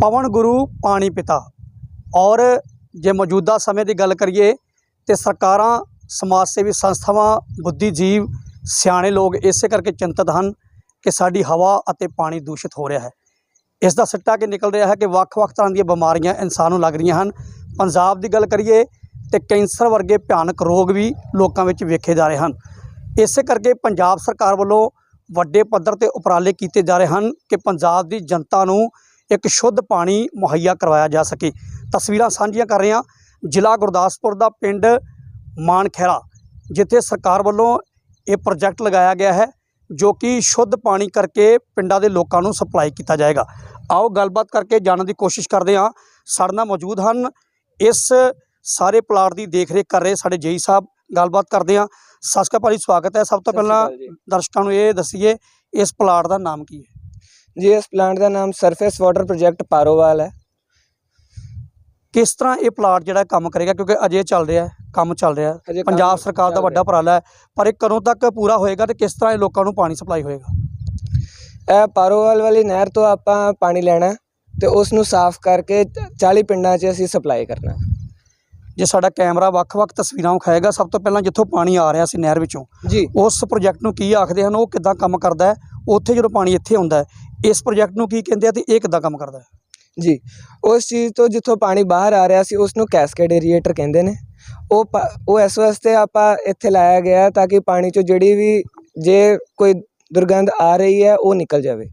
ਪਵਨ ਗੁਰੂ ਪਾਣੀ ਪਿਤਾ। ਔਰ ਜੇ ਮੌਜੂਦਾ ਸਮੇਂ ਦੀ ਗੱਲ ਕਰੀਏ ਤੇ ਸਰਕਾਰਾਂ, ਸਮਾਜ ਸੇਵੀ ਸੰਸਥਾਵਾਂ, ਬੁੱਧੀਜੀਵ, ਸਿਆਣੇ ਲੋਕ ਇਸੇ ਕਰਕੇ ਚਿੰਤਤ ਹਨ ਕਿ ਸਾਡੀ ਹਵਾ ਅਤੇ ਪਾਣੀ ਦੂਸ਼ਿਤ ਹੋ ਰਿਹਾ ਹੈ। ਇਸ ਦਾ ਸਿੱਟਾ ਕਿ ਨਿਕਲ ਰਿਹਾ ਹੈ ਕਿ ਵੱਖ-ਵੱਖ ਤਰ੍ਹਾਂ ਦੀਆਂ ਬਿਮਾਰੀਆਂ ਇਨਸਾਨ ਨੂੰ ਲੱਗ ਰਹੀਆਂ ਹਨ। ਪੰਜਾਬ ਦੀ ਗੱਲ ਕਰੀਏ ਤੇ ਕੈਂਸਰ ਵਰਗੇ ਭਿਆਨਕ ਰੋਗ ਵੀ ਲੋਕਾਂ ਵਿੱਚ ਵੇਖੇ ਜਾ ਰਹੇ ਹਨ। ਇਸੇ ਕਰਕੇ ਪੰਜਾਬ ਸਰਕਾਰ ਵੱਲੋਂ ਵੱਡੇ ਪੱਧਰ ਤੇ ਉਪਰਾਲੇ ਕੀਤੇ ਜਾ ਰਹੇ ਹਨ ਕਿ ਪੰਜਾਬ ਦੀ ਜਨਤਾ ਨੂੰ ਇੱਕ ਸ਼ੁੱਧ ਪਾਣੀ ਮੁਹੱਈਆ ਕਰਵਾਇਆ ਜਾ ਸਕੇ। ਤਸਵੀਰਾਂ ਸਾਂਝੀਆਂ ਕਰ ਰਹੇ ਹਾਂ। ਜ਼ਿਲ੍ਹਾ ਗੁਰਦਾਸਪੁਰ ਦਾ ਪਿੰਡ ਮਾਨਖੈਰਾ ਜਿੱਥੇ ਸਰਕਾਰ ਵੱਲੋਂ ਇਹ ਪ੍ਰੋਜੈਕਟ ਲਗਾਇਆ ਗਿਆ ਹੈ ਜੋ ਕਿ ਸ਼ੁੱਧ ਪਾਣੀ ਕਰਕੇ ਪਿੰਡਾਂ ਦੇ ਲੋਕਾਂ ਨੂੰ ਸਪਲਾਈ ਕੀਤਾ ਜਾਏਗਾ। ਆਓ ਗੱਲਬਾਤ ਕਰਕੇ ਜਾਣਨ ਦੀ ਕੋਸ਼ਿਸ਼ ਕਰਦੇ ਹਾਂ। ਸਾਡੇ ਨਾਲ ਮੌਜੂਦ ਹਨ। ਇਸ ਸਾਰੇ ਪਲਾਟ ਦੀ ਦੇਖਰੇਖ ਕਰ ਰਹੇ ਸਾਡੇ ਜੇਈ ਸਾਹਿਬ। ਗੱਲਬਾਤ ਕਰਦੇ ਹਾਂ। ਅਕਾਲ ਭਾਜੀ ਸਵਾਗਤ ਹੈ ਸਭ ਤੋਂ ਪਹਿਲਾਂ ਦਰਸ਼ਕਾਂ ਨੂੰ ਇਹ ਦੱਸੀਏ ਇਸ ਪਲਾਟ ਦਾ ਨਾਮ ਕੀ ਹੈ? ਜੀ ਇਸ ਪਲਾਂਟ ਦਾ ਨਾਮ ਸਰਫੇਸ ਵਾਟਰ ਪ੍ਰੋਜੈਕਟ ਪਾਰੋਵਾਲ ਹੈ। ਕਿਸ ਤਰ੍ਹਾਂ ਇਹ ਪਲਾਟ ਜਿਹੜਾ ਕੰਮ ਕਰੇਗਾ? ਕਿਉਂਕਿ ਅਜੇ ਚੱਲ ਰਿਹਾ ਹੈ ਕੰਮ ਚੱਲ ਰਿਹਾ ਹੈ। ਕੰਮ ਪੰਜਾਬ ਸਰਕਾਰ ਦਾ ਚੱਲ ਵੱਡਾ ਉਪਰਾਲਾ ਹੈ ਪਰ ਇਹ ਕਦੋਂ ਤੱਕ ਪੂਰਾ ਹੋਏਗਾ ਤੇ ਕਿਸ ਤਰ੍ਹਾਂ ਇਹ ਲੋਕਾਂ ਨੂੰ ਪਾਣੀ ਸਪਲਾਈ ਹੋਏਗਾ? ਇਹ ਪਾਰੋਵਾਲ ਵਾਲੀ ਨਹਿਰ ਤੋਂ ਆਪਾਂ ਪਾਣੀ ਲੈਣਾ ਹੈ ਤੇ ਉਸ ਨੂੰ ਸਾਫ਼ ਕਰਕੇ 40 ਪਿੰਡਾਂ 'ਚ ਅਸੀਂ ਸਪਲਾਈ ਕਰਨਾ। ਜੇ ਸਾਡਾ ਕੈਮਰਾ ਵੱਖ-ਵੱਖ ਤਸਵੀਰਾਂ ਵਿਖਾਏਗਾ ਸਭ ਤੋਂ ਪਹਿਲਾਂ ਜਿੱਥੋਂ ਪਾਣੀ ਆ ਰਿਹਾ ਸੀ ਨਹਿਰ ਵਿੱਚੋਂ ਜੀ। ਉਸ ਪ੍ਰੋਜੈਕਟ ਨੂੰ ਕੀ ਆਖਦੇ ਹਨ? ਉਹ ਕਿੱਦਾਂ ਕੰਮ ਕਰਦਾ ਹੈ? ਉੱਥੇ ਜਦੋਂ ਪਾਣੀ ਇੱਥੇ ਆਉਂਦਾ ਹੈ ਇਸ ਪ੍ਰੋਜੈਕਟ ਨੂੰ ਕੀ ਕਹਿੰਦੇ ਆ ਤੇ ਇਹ ਕਿੱਦਾਂ ਕੰਮ ਕਰਦਾ ਹੈ? ਜੀ, ਉਸ ਚੀਜ਼ ਤੋਂ ਜਿੱਥੋਂ ਪਾਣੀ ਬਾਹਰ ਆ ਰਿਹਾ ਸੀ ਉਸ ਨੂੰ ਕੈਸਕੇਡ ਏਰੀਏਟਰ ਕਹਿੰਦੇ ਨੇ। ਉਹ ਪਾ- ਉਹ ਇਸ ਵਾਸਤੇ ਆਪਾਂ ਇੱਥੇ ਲਾਇਆ ਗਿਆ ਹੈ ਤਾਂ ਕਿ ਪਾਣੀ 'ਚੋਂ ਜਿਹੜੀ ਵੀ ਜੇ ਕੋਈ ਦੁਰਗੰਧ ਆ ਰਹੀ ਹੈ, ਉਹ ਨਿਕਲ ਜਾਵੇ।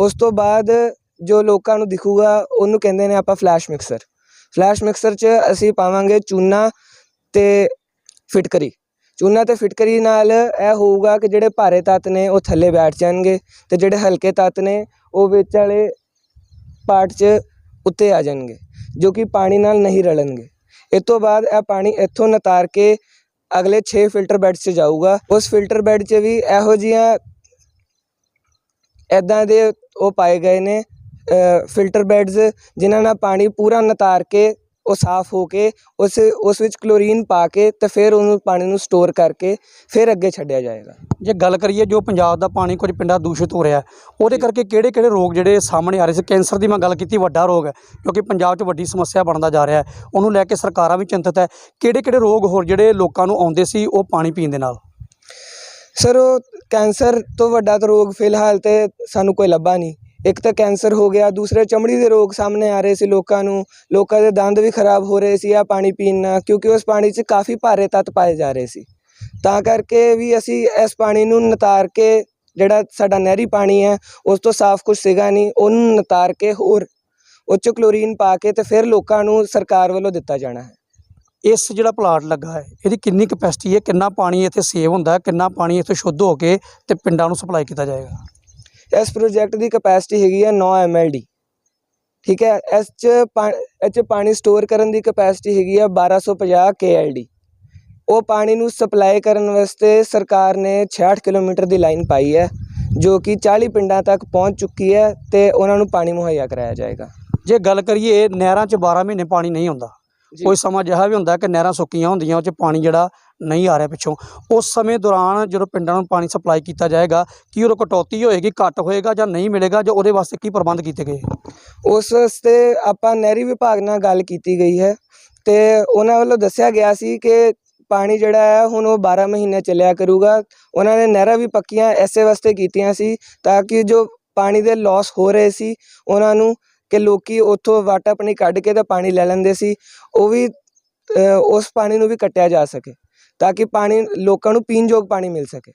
ਉਸ ਤੋਂ ਬਾਅਦ ਜੋ ਲੋਕਾਂ ਨੂੰ ਦਿਖੂਗਾ, ਉਹਨੂੰ ਕਹਿੰਦੇ ਨੇ ਆਪਾਂ ਫਲੈਸ਼ ਮਿਕਸਰ ਫਲੈਸ਼ ਮਿਕਸਰ 'ਚ ਅਸੀਂ ਪਾਵਾਂਗੇ ਚੂਨਾ ਤੇ ਫਿਟਕਰੀ। ਉਹਨਾਂ ਤੇ ਫਿਟਕਰੀ ਨਾਲ ਇਹ ਹੋਊਗਾ ਕਿ ਜਿਹੜੇ ਭਾਰੇ ਤੱਤ ਨੇ ਉਹ ਥੱਲੇ ਬੈਠ ਜਾਣਗੇ ਤੇ ਜਿਹੜੇ ਹਲਕੇ ਤੱਤ ਨੇ ਉਹ ਵਿੱਚ ਵਾਲੇ ਪਾਰਟ 'ਚ ਉੱਤੇ ਆ ਜਾਣਗੇ, ਜੋ ਕਿ ਪਾਣੀ ਨਾਲ ਨਹੀਂ ਰਲਣਗੇ। ਇਸ ਤੋਂ ਬਾਅਦ ਇਹ ਪਾਣੀ ਇੱਥੋਂ ਨਤਾਰ ਕੇ ਅਗਲੇ 6 ਫਿਲਟਰ ਬੈਡ 'ਚ ਜਾਊਗਾ। ਉਸ ਫਿਲਟਰ ਬੈੱਡ 'ਚ ਵੀ ਇਹੋ ਜੀਆਂ ਐਦਾਂ ਦੇ ਉਹ ਪਾਏ ਗਏ ਨੇ ਫਿਲਟਰ ਬੈਡਸ, ਜਿਨ੍ਹਾਂ ਨਾਲ ਪਾਣੀ ਪੂਰਾ ਨਤਾਰ ਕੇ ਉਹ ਸਾਫ਼ ਹੋ ਕੇ ਉਸ ਉਸ ਵਿੱਚ ਕਲੋਰੀਨ ਪਾ ਕੇ ਤੇ ਫਿਰ ਉਹਨੂੰ ਪਾਣੀ ਨੂੰ ਸਟੋਰ ਕਰਕੇ ਫਿਰ ਅੱਗੇ ਛੱਡਿਆ ਜਾਏਗਾ। ਜੇ ਗੱਲ ਕਰੀਏ ਜੋ ਪੰਜਾਬ ਦਾ ਪਾਣੀ ਕੁਝ ਪਿੰਡਾਂ ਦੂਸ਼ਿਤ ਹੋ ਰਿਹਾ ਉਹਦੇ ਕਰਕੇ ਕਿਹੜੇ-ਕਿਹੜੇ ਰੋਗ ਜਿਹੜੇ ਸਾਹਮਣੇ ਆ ਰਹੇ ਸੀ? ਕੈਂਸਰ ਦੀ ਮੈਂ ਗੱਲ ਕੀਤੀ ਵੱਡਾ ਰੋਗ ਹੈ ਕਿਉਂਕਿ ਪੰਜਾਬ 'ਚ ਵੱਡੀ ਸਮੱਸਿਆ ਬਣਦਾ ਜਾ ਰਿਹਾ ਹੈ। ਉਹਨੂੰ ਲੈ ਕੇ ਸਰਕਾਰਾਂ ਵੀ ਚਿੰਤਤ ਹੈ ਕਿਹੜੇ-ਕਿਹੜੇ ਰੋਗ ਹੋਰ ਜਿਹੜੇ ਲੋਕਾਂ ਨੂੰ ਆਉਂਦੇ ਸੀ ਉਹ ਪਾਣੀ ਪੀਣ ਦੇ ਨਾਲ? ਸਰ ਉਹ ਕੈਂਸਰ ਤੋਂ ਵੱਡਾ ਤਾਂ ਰੋਗ ਫਿਲਹਾਲ ਤੇ ਸਾਨੂੰ ਕੋਈ ਲੱਭਾ ਨਹੀਂ। ਇੱਕ ਤਾਂ ਕੈਂਸਰ ਹੋ ਗਿਆ, ਦੂਸਰੇ ਚਮੜੀ ਦੇ ਰੋਗ ਸਾਹਮਣੇ ਆ ਰਹੇ ਸੀ ਲੋਕਾਂ ਨੂੰ, ਲੋਕਾਂ ਦੇ ਦੰਦ ਵੀ ਖਰਾਬ ਹੋ ਰਹੇ ਸੀ ਆ ਪਾਣੀ ਪੀਣ ਨਾਲ, ਕਿਉਂਕਿ ਉਸ ਪਾਣੀ 'ਚ ਕਾਫੀ ਭਾਰੇ ਤੱਤ ਪਾਏ ਜਾ ਰਹੇ ਸੀ। ਤਾਂ ਕਰਕੇ ਵੀ ਅਸੀਂ ਇਸ ਪਾਣੀ ਨੂੰ ਨਤਾਰ ਕੇ, ਜਿਹੜਾ ਸਾਡਾ ਨਹਿਰੀ ਪਾਣੀ ਹੈ, ਉਸ ਤੋਂ ਸਾਫ਼ ਕੁਝ ਸੀਗਾ ਨਹੀਂ, ਉਹਨੂੰ ਨਤਾਰ ਕੇ ਹੋਰ ਉਹ 'ਚ ਕਲੋਰੀਨ ਪਾ ਕੇ ਤੇ ਫਿਰ ਲੋਕਾਂ ਨੂੰ ਸਰਕਾਰ ਵੱਲੋਂ ਦਿੱਤਾ ਜਾਣਾ ਹੈ। ਇਸ ਜਿਹੜਾ ਪਲਾਟ ਲੱਗਾ ਹੈ, ਇਹਦੀ ਕਿੰਨੀ ਕਪੈਸਿਟੀ ਹੈ, ਕਿੰਨਾ ਪਾਣੀ ਇੱਥੇ ਸੇਵ ਹੁੰਦਾ ਹੈ, ਕਿੰਨਾ ਪਾਣੀ ਇੱਥੇ ਸ਼ੁੱਧ ਹੋ ਕੇ ਤੇ ਪਿੰਡਾਂ ਨੂੰ ਸਪਲਾਈ ਕੀਤਾ ਜਾਏਗਾ? ਇਸ ਪ੍ਰੋਜੈਕਟ ਦੀ ਕਪੈਸਿਟੀ ਹੈਗੀ ਹੈ 9 mld ਠੀਕ ਹੈ ਇਸ ਚ ਇਹ 'ਚ ਪਾਣੀ ਸਟੋਰ ਕਰਨ ਦੀ ਕਪੈਸਿਟੀ ਹੈਗੀ ਹੈ 1250 kld ਉਹ ਪਾਣੀ ਨੂੰ ਸਪਲਾਈ ਕਰਨ ਵਾਸਤੇ ਸਰਕਾਰ ਨੇ 66 ਕਿਲੋਮੀਟਰ ਦੀ ਲਾਈਨ ਪਾਈ ਹੈ ਜੋ ਕਿ 40 ਪਿੰਡਾਂ ਤੱਕ ਪਹੁੰਚ ਚੁੱਕੀ ਹੈ ਤੇ ਉਹਨਾਂ ਨੂੰ ਪਾਣੀ ਮੁਹੱਈਆ ਕਰਾਇਆ ਜਾਏਗਾ। ਜੇ ਗੱਲ ਕਰੀਏ ਨਹਿਰਾਂ 'ਚ 12 ਮਹੀਨੇ ਪਾਣੀ ਨਹੀਂ ਹੁੰਦਾ। ਕੋਈ ਸਮਾਂ ਅਜਿਹਾ ਵੀ ਹੁੰਦਾ ਕਿ ਨਹਿਰਾਂ ਸੁੱਕੀਆਂ ਹੁੰਦੀਆਂ ਉਹ 'ਚ ਪਾਣੀ ਜਿਹੜਾ ਨਹੀਂ ਆ ਰਿਹਾ ਪਿੱਛੋਂ। ਉਸ ਸਮੇਂ ਦੌਰਾਨ ਜਦੋਂ ਪਿੰਡਾਂ ਨੂੰ ਪਾਣੀ ਸਪਲਾਈ ਕੀਤਾ ਜਾਏਗਾ, ਕੀ ਉਹ ਕਟੌਤੀ ਹੋਏਗੀ, ਘੱਟ ਹੋਏਗਾ ਜਾਂ ਨਹੀਂ ਮਿਲੇਗਾ ਜਾਂ ਉਹਦੇ ਵਾਸਤੇ ਕੀ ਪ੍ਰਬੰਧ ਕੀਤੇ ਗਏ? ਉਸ ਵਾਸਤੇ ਆਪਾਂ ਨਹਿਰੀ ਵਿਭਾਗ ਨਾਲ ਗੱਲ ਕੀਤੀ ਗਈ ਹੈ ਤੇ ਉਹਨਾਂ ਵੱਲੋਂ ਦੱਸਿਆ ਗਿਆ ਸੀ ਕਿ ਪਾਣੀ ਜਿਹੜਾ ਹੈ ਹੁਣ ਉਹ 12 ਮਹੀਨੇ ਚੱਲਿਆ ਕਰੂਗਾ। ਉਹਨਾਂ ਨੇ ਨਹਿਰਾਂ ਵੀ ਪੱਕੀਆਂ ਐਸੇ ਵਾਸਤੇ ਕੀਤੀਆਂ ਸੀ ਤਾਂ ਕਿ ਜੋ ਪਾਣੀ ਦੇ ਲਾਸ ਹੋ ਰਹੇ ਸੀ, ਉਹਨਾਂ ਨੂੰ ਕਿ ਲੋਕੀ ਉੱਥੋਂ ਵਾਟ ਆਪਣੀ ਕੱਢ ਕੇ ਤਾਂ ਪਾਣੀ ਲੈ ਲੈਂਦੇ ਸੀ, ਉਹ ਵੀ ਉਸ ਪਾਣੀ ਨੂੰ ਵੀ ਕੱਟਿਆ ਜਾ ਸਕੇ। ਤਾਂ ਕਿ ਪਾਣੀ ਲੋਕਾਂ ਨੂੰ ਪੀਣ ਯੋਗ ਪਾਣੀ ਮਿਲ ਸਕੇ।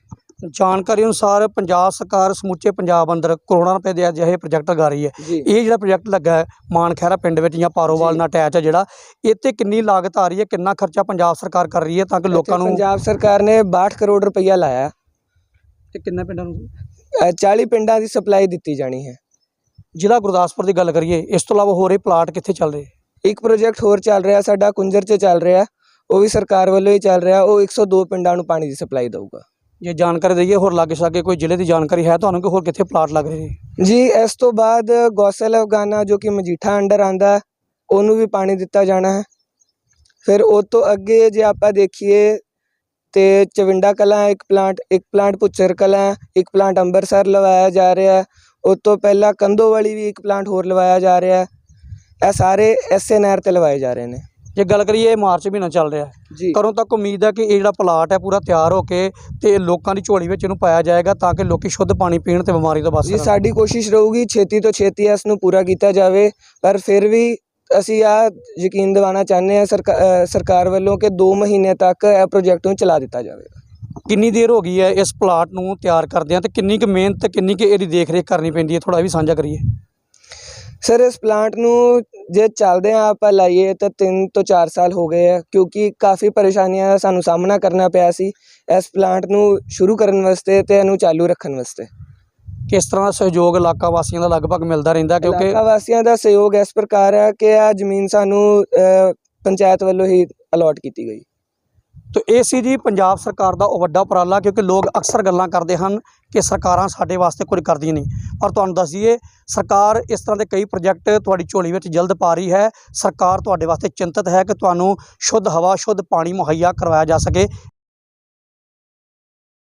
ਜਾਣਕਾਰੀ ਅਨੁਸਾਰ ਪੰਜਾਬ ਸਰਕਾਰ ਸਮੁੱਚੇ ਪੰਜਾਬ ਅੰਦਰ ਕਰੋੜਾਂ ਰੁਪਏ ਦੇ ਅਜਿਹੇ ਪ੍ਰੋਜੈਕਟ ਲਗਾ ਰਹੀ ਹੈ। ਇਹ ਜਿਹੜਾ ਪ੍ਰੋਜੈਕਟ ਲੱਗਾ ਹੈ ਮਾਨਖੈਰਾ ਪਿੰਡ ਵਿੱਚ ਜਾਂ ਪਾਰੋਵਾਲ। ਨਾਲ ਅਟੈਚ ਹੈ ਜਿਹੜਾ 'ਤੇ ਕਿੰਨੀ ਲਾਗਤ ਆ ਰਹੀ ਹੈ ਕਿੰਨਾ ਖਰਚਾ ਪੰਜਾਬ ਸਰਕਾਰ ਕਰ ਰਹੀ ਹੈ ਤਾਂ ਕਿ ਲੋਕਾਂ ਨੂੰ ਪੰਜਾਬ ਸਰਕਾਰ ਨੇ 62 ਕਰੋੜ ਰੁਪਈਆ ਲਾਇਆ। ਤੇ ਕਿੰਨੇ ਪਿੰਡਾਂ ਨੂੰ? ਅ, 40 ਪਿੰਡਾਂ ਦੀ ਸਪਲਾਈ ਦਿੱਤੀ ਜਾਣੀ ਹੈ। ਜ਼ਿਲ੍ਹਾ ਗੁਰਦਾਸਪੁਰ ਦੀ ਗੱਲ ਕਰੀਏ ਇਸ ਤੋਂ ਇਲਾਵਾ ਹੋਰ ਇਹ ਪਲਾਟ ਕਿੱਥੇ ਚੱਲ ਰਹੇ? ਇੱਕ ਪ੍ਰੋਜੈਕਟ ਹੋਰ ਚੱਲ ਰਿਹਾ ਸਾਡਾ ਕੁੰਜਰ 'ਚ ਚੱਲ ਰਿਹਾ। ਉਹ ਵੀ ਸਰਕਾਰ ਵੱਲੋਂ ਹੀ ਚੱਲ ਰਿਹਾ ਉਹ 102 ਪਿੰਡਾਂ ਨੂੰ ਪਾਣੀ ਦੀ ਸਪਲਾਈ ਦਊਗਾ। ਜੇ ਜਾਣਕਾਰੀ ਦਈਏ ਹੋਰ ਲਾਗੇ ਸਾਗੇ ਕੋਈ ਜ਼ਿਲ੍ਹੇ ਦੀ ਜਾਣਕਾਰੀ ਹੈ ਤੁਹਾਨੂੰ ਕਿ ਹੋਰ ਕਿੱਥੇ ਪਲਾਟ ਲੱਗ ਰਹੇ? ਨੇ ਜੀ ਇਸ ਤੋਂ ਬਾਅਦ ਗੌਸਲ ਅਫਗਾਨਾ ਜੋ ਕਿ ਮਜੀਠਾ ਅੰਡਰ ਆਂਦਾ ਉਹਨੂੰ ਵੀ ਪਾਣੀ ਦਿੱਤਾ ਜਾਣਾ ਹੈ। ਫਿਰ ਉਹ ਤੋਂ ਅੱਗੇ ਜੇ ਆਪਾਂ ਦੇਖੀਏ ਤੇ ਚਵਿੰਡਾ ਕਲਾਂ ਇੱਕ ਪਲਾਂਟ ਇੱਕ ਪਲਾਂਟ ਪੁੱਚਰ ਕਲਾਂ ਇੱਕ ਪਲਾਂਟ ਅੰਮ੍ਰਿਤਸਰ ਲਵਾਇਆ ਜਾ ਰਿਹਾ ਹੈ। ਉਹ ਤੋਂ ਪਹਿਲਾਂ ਕੰਦੋ ਵਾਲੀ ਵੀ ਇੱਕ ਪਲਾਂਟ ਹੋਰ ਲਵਾਇਆ ਜਾ ਰਿਹਾ ਹੈ। ਇਹ ਸਾਰੇ ਐਸੇ ਨਹਿਰ ਤੇ ਲਵਾਏ ਜਾ ਰਹੇ ਨੇ। ਜੇ ਗੱਲ ਕਰੀਏ ਇਹ ਮਾਰਚ ਮਹੀਨਾ ਚੱਲ ਰਿਹਾ ਹੈ। ਜੀ। ਕਦੋਂ ਤੱਕ ਉਮੀਦ ਹੈ ਕਿ ਇਹ ਜਿਹੜਾ ਪਲਾਟ ਹੈ ਪੂਰਾ ਤਿਆਰ ਹੋ ਕੇ ਤੇ ਲੋਕਾਂ ਦੀ ਝੋਲੀ ਵਿੱਚ ਇਹਨੂੰ ਪਾਇਆ ਜਾਏਗਾ ਤਾਂ ਕਿ ਲੋਕੀ ਸ਼ੁੱਧ ਪਾਣੀ ਪੀਣ ਤੇ ਬਿਮਾਰੀ ਤੋਂ ਬਚ ਜੀ ਸਕਣ। ਸਾਡੀ ਕੋਸ਼ਿਸ਼ ਰਹੂਗੀ ਛੇਤੀ ਤੋਂ ਛੇਤੀ ਇਸ ਨੂੰ ਪੂਰਾ ਕੀਤਾ ਜਾਵੇ ਪਰ ਫਿਰ ਵੀ ਅਸੀਂ ਆ ਯਕੀਨ ਦਿਵਾਉਣਾ ਚਾਹੁੰਦੇ ਅ, ਸਰਕਾਰ ਵੱਲੋਂ ਕਿ 2 ਮਹੀਨੇ ਤੱਕ ਇਹ ਪ੍ਰੋਜੈਕਟ ਨੂੰ ਚਲਾ ਦਿੱਤਾ ਜਾਵੇਗਾ ਕਿੰਨੀ ਦੇਰ ਹੋ ਗਈ ਹੈ ਇਸ ਪਲਾਟ ਨੂੰ ਤਿਆਰ ਕਰਦਿਆਂ ਤੇ ਕਿੰਨੀ ਕੁ ਮਿਹਨਤ ਕਿੰਨੀ ਕੁ ਇਹਦੀ ਦੇਖ ਰੇਖ ਕਰਨੀ ਪੈਂਦੀ ਹੈ ਥੋੜਾ ਵੀ ਸਾਂਝਾ ਕਰੀਏ। ਸਰ ਇਸ ਪਲਾਂਟ ਨੂੰ ਜੇ ਚੱਲਦੇ ਆ ਆਪਾਂ ਲਾਈਏ ਤਾਂ 3 ਤੋਂ 4 ਸਾਲ ਹੋ ਗਏ ਆ ਕਿਉਂਕਿ ਕਾਫੀ ਪਰੇਸ਼ਾਨੀਆਂ ਦਾ ਸਾਨੂੰ ਸਾਹਮਣਾ ਕਰਨਾ ਪਿਆ ਸੀ ਇਸ ਪਲਾਂਟ ਨੂੰ ਸ਼ੁਰੂ ਕਰਨ ਵਾਸਤੇ ਤੇ ਇਹਨੂੰ ਚਾਲੂ ਰੱਖਣ ਵਾਸਤੇ। ਕਿਸ ਤਰ੍ਹਾਂ ਦਾ ਸਹਿਯੋਗ ਇਲਾਕਾ ਵਾਸੀਆਂ ਦਾ ਲਗਭਗ ਮਿਲਦਾ ਰਹਿੰਦਾ ਕਿਉਂਕਿ ਇਲਾਕਾ ਵਾਸੀਆਂ ਦਾ ਸਹਿਯੋਗ ਇਸ ਪ੍ਰਕਾਰ ਹੈ ਕਿ ਆ ਜ਼ਮੀਨ ਸਾਨੂੰ ਪੰਚਾਇਤ ਵੱਲੋਂ ਹੀ ਅਲਾਟ ਕੀਤੀ ਗਈ। ਤੋ ਇਹ ਸੀ ਜੀ ਪੰਜਾਬ ਸਰਕਾਰ ਦਾ ਉਹ ਵੱਡਾ ਉਪਰਾਲਾ, ਕਿਉਂਕਿ ਲੋਕ ਅਕਸਰ ਗੱਲਾਂ ਕਰਦੇ ਹਨ ਕਿ ਸਰਕਾਰਾਂ ਸਾਡੇ ਵਾਸਤੇ ਕੁਝ ਕਰਦੀਆਂ ਨਹੀਂ ਪਰ ਤੁਹਾਨੂੰ ਦੱਸ ਦਈਏ ਸਰਕਾਰ ਇਸ ਤਰ੍ਹਾਂ ਦੇ ਕਈ ਪ੍ਰੋਜੈਕਟ ਤੁਹਾਡੀ ਝੋਲੀ ਵਿੱਚ ਜਲਦ ਪਾ ਰਹੀ ਹੈ। ਸਰਕਾਰ ਤੁਹਾਡੇ ਵਾਸਤੇ ਚਿੰਤਤ ਹੈ ਕਿ ਤੁਹਾਨੂੰ ਸ਼ੁੱਧ ਹਵਾ, ਸ਼ੁੱਧ ਪਾਣੀ ਮੁਹੱਈਆ ਕਰਵਾਇਆ ਜਾ ਸਕੇ।